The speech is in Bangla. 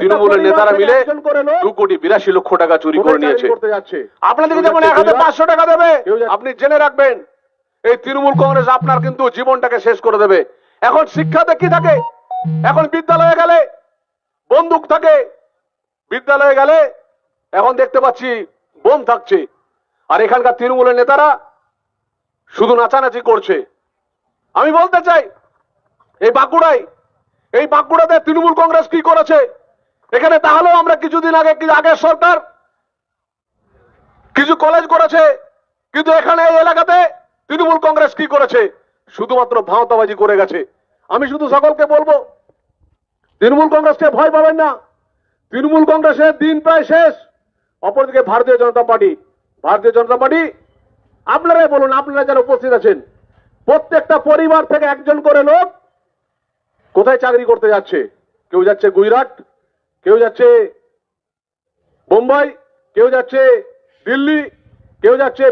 তৃণমূলের নেতারা মিলে দু কোটি বিরাশি লক্ষ টাকা চুরি করে নিয়েছে। আপনাদেরকে যেমন এক হাজার পাঁচশো টাকা দেবে আপনি জেনে রাখবেন এই তৃণমূল কংগ্রেস আপনার কিন্তু জীবনটাকে শেষ করে দেবে। এখন শিক্ষাতে কি থাকে? এখন বিদ্যালয়ে গেলে বন্দুক থাকে। বিদ্যালয়ে গেলে এখন দেখতে পাচ্ছি বোম থাকছে। আর এখানকার তৃণমূলের নেতারা শুধু নাচানাচি করছে। আমি বলতে চাই এই বাঁকুড়ায় এই বাঁকুড়াতে তৃণমূল কংগ্রেস কি করেছে? এখানে তাহলেও আমরা কিছুদিন আগে আগের সরকার? কিছু কলেজ করেছে, কিন্তু এখানে এই এলাকাতে তৃণমূল কংগ্রেস কি করেছে? শুধুমাত্র ভাঁওতাবাজি করে গেছে। আমি শুধু সকলকে বলব, তৃণমূল কংগ্রেসকে ভয় পাবেন না। তৃণমূল কংগ্রেসের দিন প্রায় শেষ। অপরদিকে ভারতীয় জনতা পার্টি, ভারতীয় জনতা পার্টি, আপনারাই বলুন, আপনারা যারা উপস্থিত আছেন, প্রত্যেকটা পরিবার থেকে একজন করে লোক কোথায় চাকরি করতে যাচ্ছে? কেউ যাচ্ছে গুজরাট কেউ যাচ্ছে বোম্বাই কেউ যাচ্ছে দিল্লি কেউ যাচ্ছে